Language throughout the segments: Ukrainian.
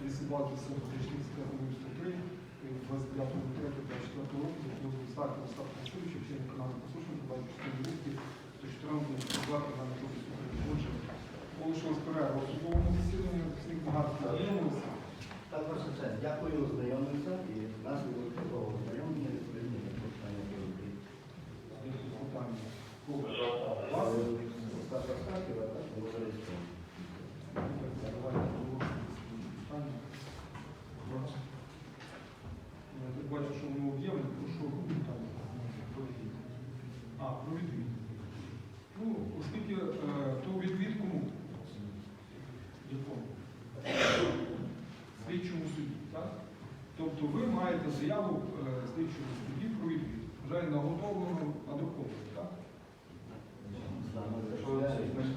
220 фактичних статутів 103 29 лютого 24 року до Старту Остапа Васильовича, вчинення каналу послушного 24 років то 14 листопада на Отже, Оголошувалась перерва у судовому засіданні, всіх багато про відвід. Ну, оскільки е, то відвід кому? Якому? Слідчому суді, так? Тобто ви маєте заяву е, слідчого судді про відвід. Вже наготовлену, надруковану, так? Ми ж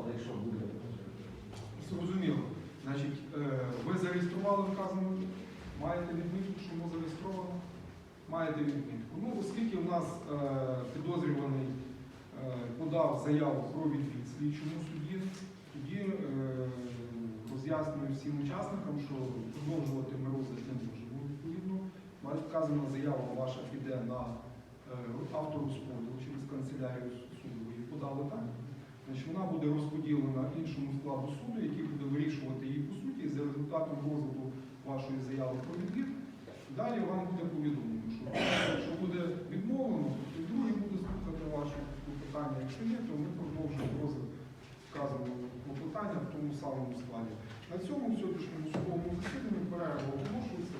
але якщо буде Зрозуміло. Значить, е, ви зареєстрували вказану, маєте відмітку, що воно зареєстровано? Маєте відмітку. Ну, оскільки в нас е, підозрюваний е, подав заяву про відвід слідчому суді, тоді е, роз'яснюю всім учасникам, що продовжувати ми розгляд не можемо відповідно. Вказана заява ваша піде на е, авторозподіл через канцелярію суду. Її подали так. Значить, вона буде розподілена іншому складу суду, який буде вирішувати її по суті, за результатом розгляду вашої заяви про відвід. Далі вам буде повідомлено, що якщо буде відмовлено, то другий буде слухати ваше клопотання. Якщо ні, то ми продовжуємо розгляд вказаного клопотання в тому самому складі. На цьому сьогоднішньому судовому засіданні перерва оголошується.